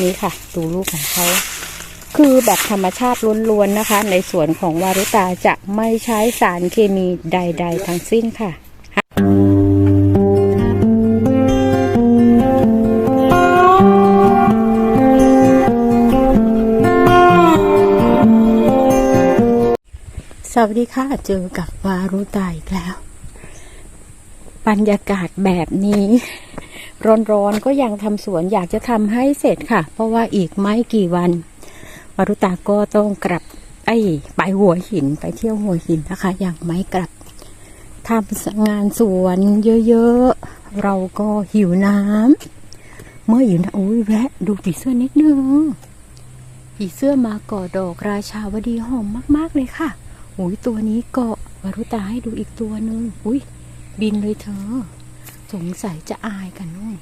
นี่ค่ะ ดูลูกของเขาคือแบบธรรมชาติล้วนๆนะคะ ในสวนของวารุตาจะไม่ใช้สารเคมีใด ๆ ทั้งสิ้นค่ะสวัสดีค่ะ เจอกับวารุตาอีกแล้ว บรรยากาศแบบนี้ ร้อนๆก็ยังทำสวนอยากจะทำให้เสร็จค่ะ เพราะว่าอีกไม่กี่วันวารุตาก็ต้องกลับ ไอ้ไปหัวหินไปเที่ยวหัวหินนะคะ ยังไม่กลับทำงานสวนเยอะๆ เราก็หิวน้ำเมื่อหิวนะโอ้ยแวะ ดูผีเสื้อนิดนึงผีเสื้อมาก่อดอกราชาวดีหอมมากๆเลยค่ะอุ้ยตัวนี้เกาะวารุตาให้ดูอีกตัวหนึ่งอุ้ยบินเลยเธอ สงสัยจะอายกันนู่น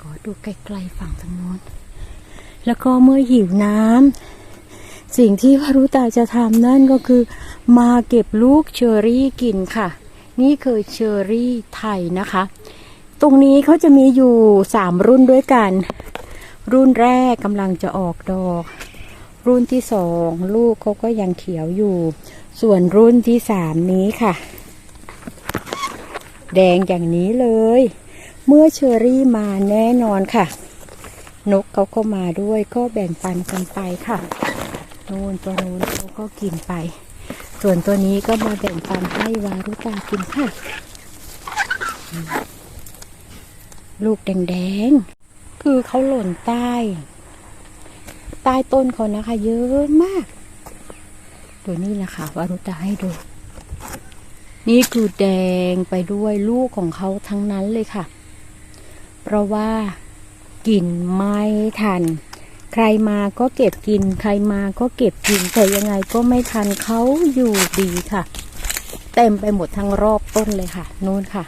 ก็ดูไกลๆฝั่งทางโน้น แล้วก็เมื่อหิวน้ำสิ่งที่วารุตาจะทำนั่นก็คือ มาเก็บลูกเชอรี่กินค่ะ นี่คือเชอรี่ไทยนะคะ ตรงนี้เขาจะมีอยู่สามรุ่นด้วยกัน รุ่นแรกกำลังจะออกดอก รุ่นที่สองลูกเขาก็ยังเขียวอยู่ ส่วนรุ่นที่สามนี้ค่ะ แดงอย่างนี้เลย เมื่อเชอรี่มาแน่นอนค่ะ นกเขาก็มาด้วยก็แบ่งปันกันไปค่ะนูนตัวนู้นเขาก็กินไป ส่วนตัวนี้ก็มาแบ่งปันให้วารุตากินค่ะ ลูกแดงๆ คือเขาหล่นใต้ ใต้ต้นเขานะคะ เยอะมาก ตัวนี้แหละค่ะวารุตาให้ดู นี่คือแดงไปด้วยลูกของเขาทั้งนั้นเลยค่ะ เพราะว่ากินไม่ทัน ใครมาก็เก็บกิน ใครมาก็เก็บกิน แต่ยังไงก็ไม่ทันเขาอยู่ดีค่ะ เต็มไปหมดทั้งรอบต้นเลยค่ะนู่นค่ะ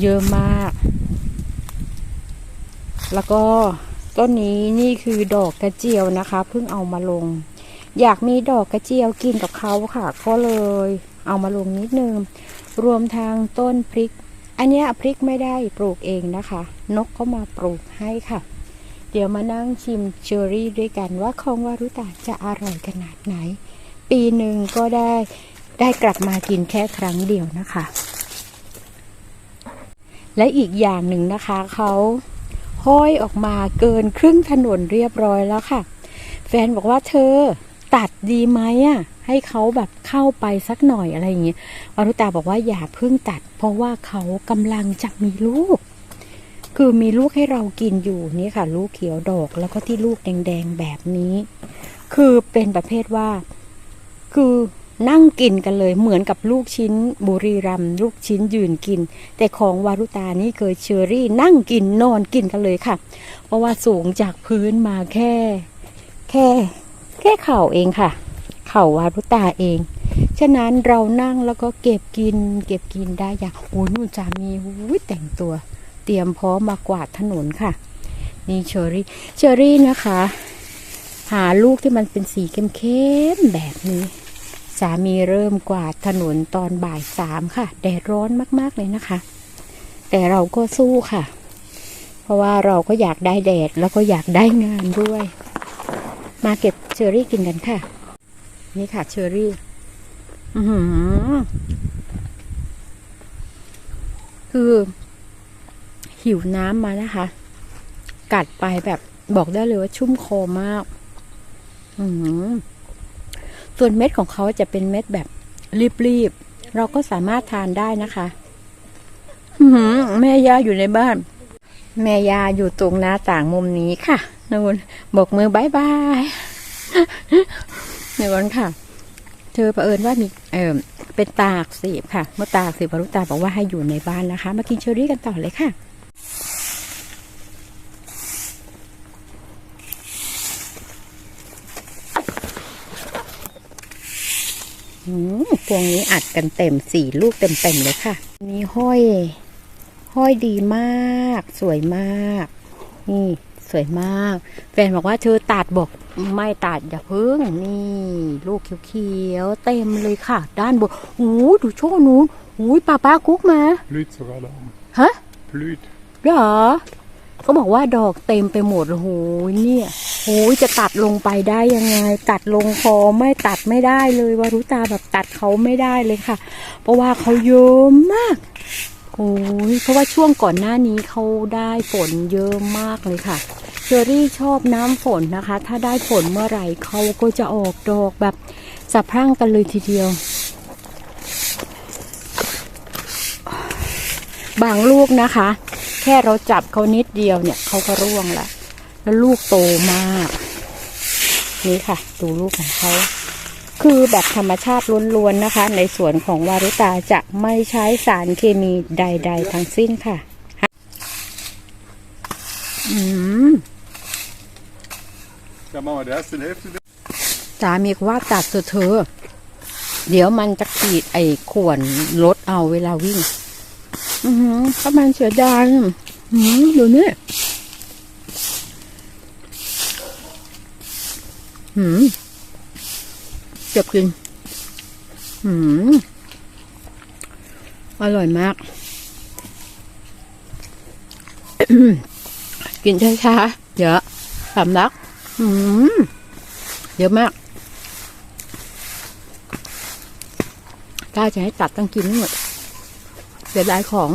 เยอะมาก แล้วก็ต้นนี้นี่คือดอกกระเจียวนะคะเพิ่งเอามาลง อยากมีดอกกระเจียวกินกับเขาค่ะ ก็เลย เอามาลงนิดนึง รวมทางต้นพริก อันนี้พริกไม่ได้ปลูกเองนะคะ นกเขามาปลูกให้ค่ะ เดี๋ยวมานั่งชิมเชอรี่ด้วยกันว่าของวารุตาจะอร่อยขนาดไหน ปีหนึ่งก็ได้ได้กลับมากินแค่ครั้งเดียวนะคะ และอีกอย่างหนึ่งนะคะเขาห้อยออกมาเกินครึ่งถนนเรียบร้อยแล้วค่ะ แฟนบอกว่าเธอตัดดีไหมอะ ให้เขาแบบเข้าไปสักหน่อยอะไรอย่างเงี้ยวารุตาบอกว่าอย่าเพิ่งตัด เพราะว่าเขากำลังจะมีลูก คือมีลูกให้เรากินอยู่นี่ค่ะ ลูกเขียวดอกแล้วก็ที่ลูกแดงๆแบบนี้ คือเป็นประเภทว่า คือนั่งกินกันเลยเหมือนกับลูกชิ้นบุรีรัมลูกชิ้นยืนกิน แต่ของวารุตานี่เคยเชอรี่นั่งกินนอนกินกันเลยค่ะ เพราะว่าสูงจากพื้นมาแค่ แค่ แค่เข่าเองค่ะ เข่าวารุตาเอง ฉะนั้นเรานั่งแล้วก็เก็บกิน เก็บกินได้อย่างโอ้นู่นจะมีอุ้ยแต่งตัว เตรียมพร้อมมากวาดถนนค่ะ นี่เชอรี่เชอรี่นะคะ หาลูกที่มันเป็นสีเข้มๆแบบนี้สามีเริ่มกวาดถนนตอนบ่ายสามค่ะ แดดร้อนมากๆเลยนะคะ แต่เราก็สู้ค่ะ เพราะว่าเราก็อยากได้แดดแล้วก็อยากได้งานด้วย มาเก็บเชอรี่กินกันค่ะ นี่ค่ะเชอรี่คือ หิวน้ำมานะคะ กัดไปแบบบอกได้เลยว่าชุ่มคอมากส่วนเม็ดของเขาจะเป็นเม็ดแบบรีบๆ เราก็สามารถทานได้นะคะแม่ยาอยู่ในบ้าน แม่ยาอยู่ตรงหน้าต่างมุมนี้ค่ะนูนบอกมือบายบาย นูนค่ะ เธอเผอิญว่ามีเออเป็นตาอักเสีบค่ะ เมื่อตาอักเสีบรุตาบอกว่าให้อยู่ในบ้านนะคะ มากินเชอรี่กันต่อเลยค่ะอืมพวงนี้อัดกันเต็มสี่ลูกเต็มๆเลยค่ะมีห้อย ห้อยดีมาก สวยมาก นี่ สวยมาก แฟนบอกว่าเธอตัดบอกไม่ตัดอย่าเพิ่งนี่ ลูกเขียวๆเต็มเลยค่ะ ด้านบนโอ้โหดูโชว์นู้นโอ้ยป้าป้ากุ๊กมา Blüht sogar da. ฮะ Blüht. เหรอเขาบอกว่าดอกเต็มไปหมดโอ้โหเนี่ยโอ้ยจะตัดลงไปได้ยังไง ตัดลงคอไม่ตัดไม่ได้เลยวารุตาแบบตัดเขาไม่ได้เลยค่ะ เพราะว่าเขาเยอะมากโอ้ยเพราะว่าช่วงก่อนหน้านี้เขาได้ฝนเยอะมากเลยค่ะ เชอรี่ชอบน้ำฝนนะคะ ถ้าได้ฝนเมื่อไหร่เขาก็จะออกดอกแบบสะพรั่งกันเลยทีเดียว บางลูกนะคะ แค่เราจับเขานิดเดียวเนี่ยเขาก็ร่วงละแล้วลูกโตมาก นี่ค่ะ ดูลูกของเขาคือแบบธรรมชาติล้วนๆนะคะ ในส่วนของวารุตาจะไม่ใช้สารเคมีใด ๆ ทั้งสิ้นค่ะ อืม Ja, machen wir die erste Hälfte. สามีก็ว่าตัดเถอะเธอ เดี๋ยวมันจะขีดไอ้ขวนรถเอาเวลาวิ่ง อือหือถ้ามันเสียดายอืออดูนี่หืมเจ็บกินหืมอร่อยมาก กินช้าๆเยอะสำลัก เยอะมากกล้าจะให้ตัดต้องกินหมดเสียดายของ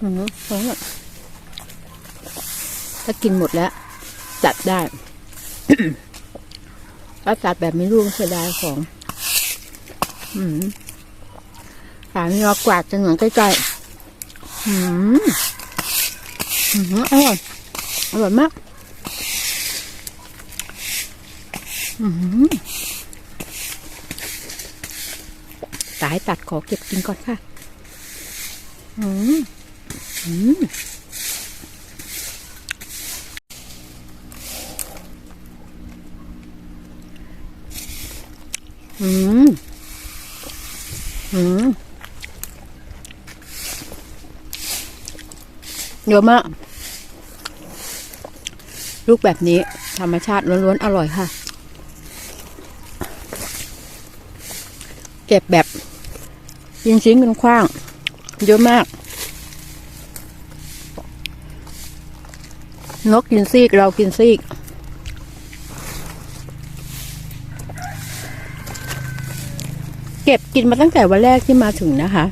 อืมเอาหมดถ้ากินหมดแล้วตัดได้ถ้าตัดแบบไม่รู้เสียดายของ อืมสามีเรากวาดจนเหมือนใกล้ๆอืมอืมอร่อย อร่อยมากอืมสายตัดขอเก็บกินก่อนค่ะ อืมอืมอืมอืมเยอะมาก ลูกแบบนี้ธรรมชาติล้วนๆอร่อยค่ะ เก็บแบบยิงชิ้นกันคว้าง เยอะมาก นกกินซีกเรากินซีกเก็บกินมาตั้งแต่วันแรกที่มาถึงนะคะ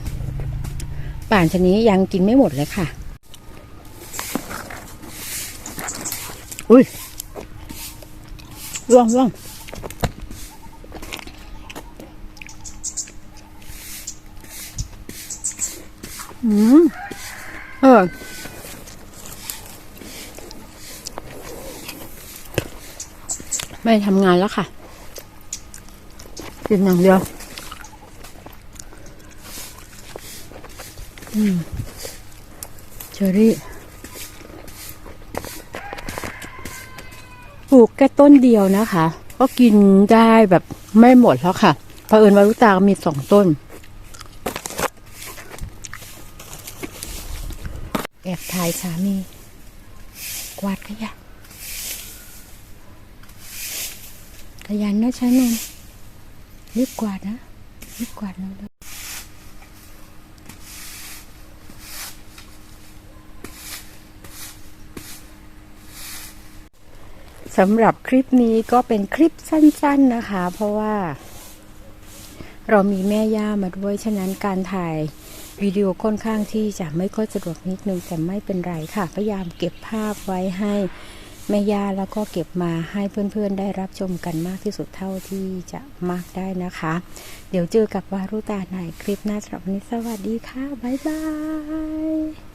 ป่านชนี้ยังกินไม่หมดเลยค่ะ อุ้ยร่วงร่วงอืมเออไม่ทำงานแล้วค่ะ กินอย่างเดียว อืมเชอรี่ ปลูกแค่ต้นเดียวนะคะ ก็กินได้แบบไม่หมดแล้วค่ะเผอิญวารุตาก็มีสองต้น แอบถ่ายสามี กวาดขยะขยันนะใช้มันรีบกวาดนะรีบกวาดนะ สำหรับคลิปนี้ก็เป็นคลิปสั้น ๆนะคะ เพราะว่า เรามีแม่ย่ามาด้วยฉะนั้นการถ่ายวิดีโอค่อนข้างที่จะไม่ค่อยสะดวกนิดนึงแต่ไม่เป็นไรค่ะ พยายามเก็บภาพไว้ให้แม่ย่าแล้วก็เก็บมาให้เพื่อนๆ ได้รับชมกันมากที่สุดเท่าที่จะมากได้นะคะ เดี๋ยวเจอกับวารุตาในคลิปหน้าสำหรับวันนี้สวัสดีค่ะ บ๊ายบาย